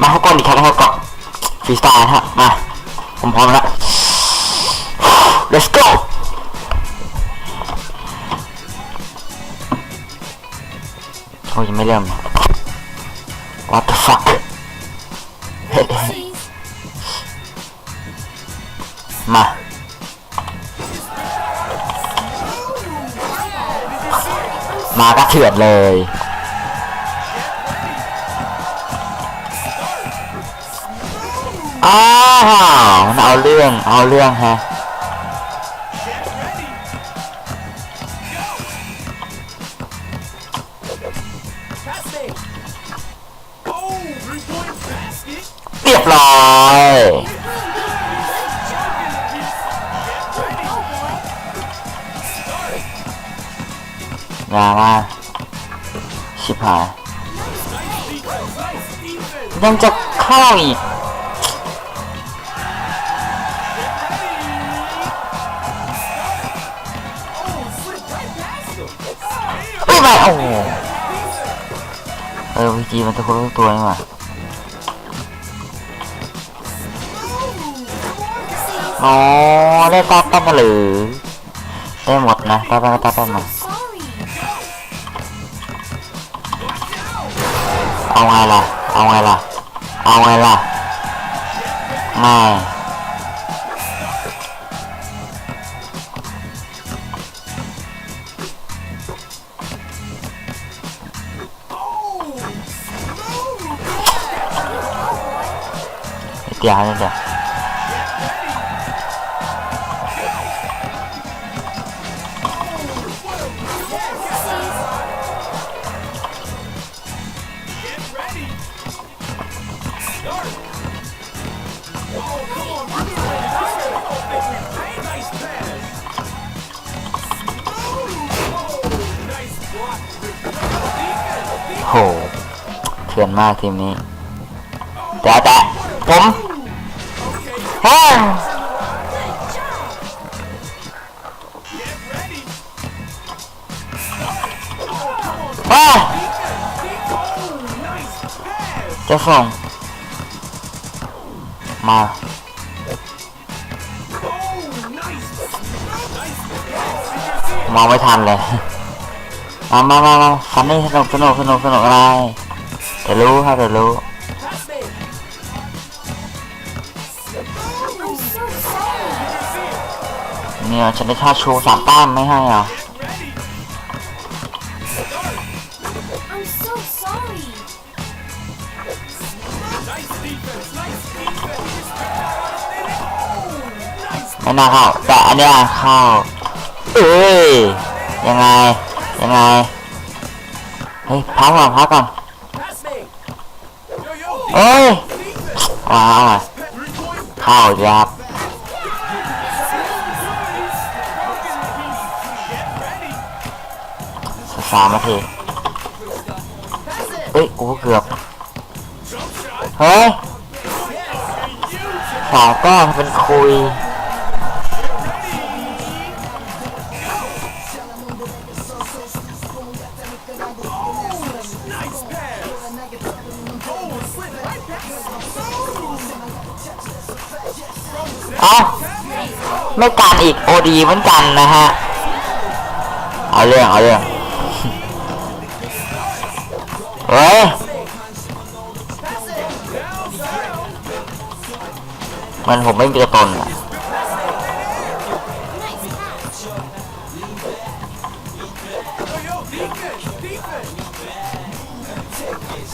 มาเข้ากล้องดิครับเข้ากล้องฟรีสไตล์ฮะมาผมพร้อมแล้ว let's go โอ้ยยังไม่เริ่ม what the fuck มามาก็เถื่อนเลย อ้าวเอาเรื่อง เอาเรื่องฮะเรียบร้อยมามาชิบหายยังจะเข้าอีก ไม่ไปโอ้โหเออวิจีมันจะคนรู้ตัวนี่หว่าอ๋อได้ตาแป้นมาหรือได้หมดนะตาแป้นก็ตาแป้นมา Sorry. เอาไงล่ะ เอาไงล่ะ เอาไงล่ะไม่ ยาเลยโหเถื่อนมากทีมนี้แต่แต่ผม Okay, เฮ้ย get ready. เฮ้ย Oh, nice pass. จะส่งมามองไม่ทันเลย มามามามาฟันนี่สนุกสนุกสนุกสนุกอะไรเดี๋ยวรู้ครับเดี๋ยวรู้ เนี่ยฉันได้ท่าโชว์สามแต้มไม่ให้อะ Get ready. I'm so sorry. Nice defense. Nice defense. Oh, nice ไม่น่าเข้าแต่อันเนี้ยเข้าเอ้ยยังไง ยังไง เฮ้ยพักก่อนพักก่อน pass me. Yo, yo. เอ้ย Defense. ว้าวอะ Three point. เข้าอีกแล้วครับามนาทีเฮ้ย กูเกือบ เฮ้ยสาวก็เป็นคุย เอาไม่การอีกโอดีเหมือนกันนะฮะ เอาเรื่อง เอาเรื่อง เฮ้ยมันผมไม่มีตัวตนอะ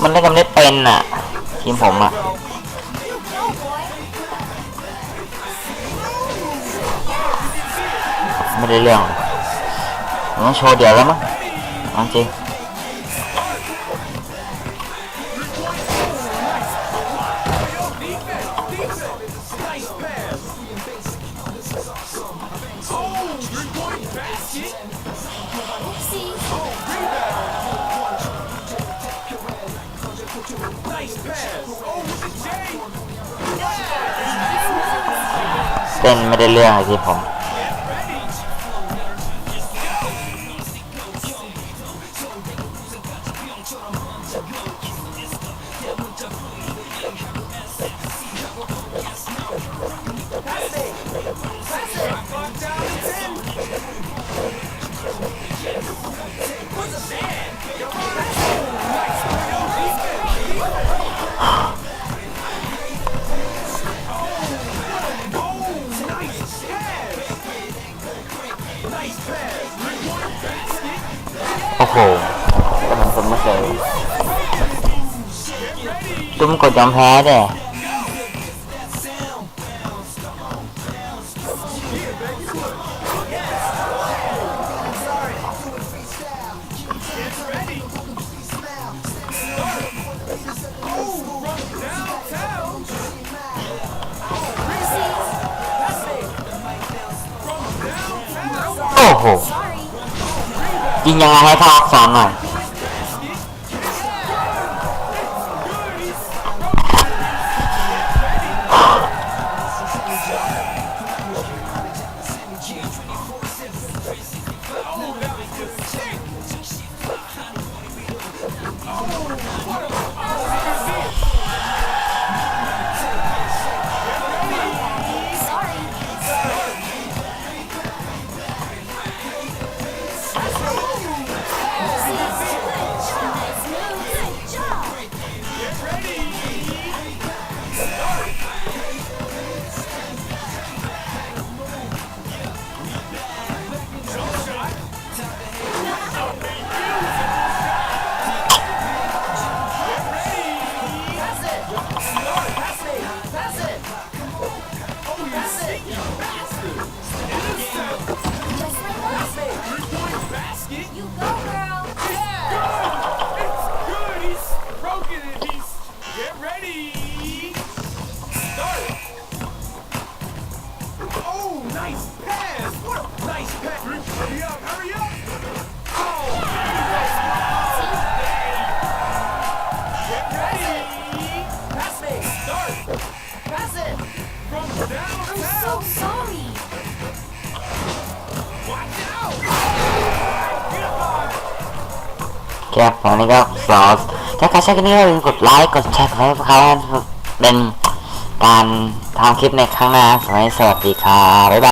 มันเล่นกันไม่เป็นอะ ทีมผมอะไม่ได้เรื่องมต้องโชว์เดี๋ยวแล้วมั้งจริง เต้นไม่ได้เรื่องเลยทีมผม โหแต่ผมผมไม่เคยตุ้มกดยอมแพ้เด้โอ้โห ยิงยังไงให้ภาคสองหน่อย ครับผมนี่ก็สอถ้าใครชอบคลิปนี้ก็อย่าลืมกดไลค์กดแชร์ให้พวกเขาเป็นการทำคลิปในครั้งหน้าสวัสดีครับบ๊ายบาย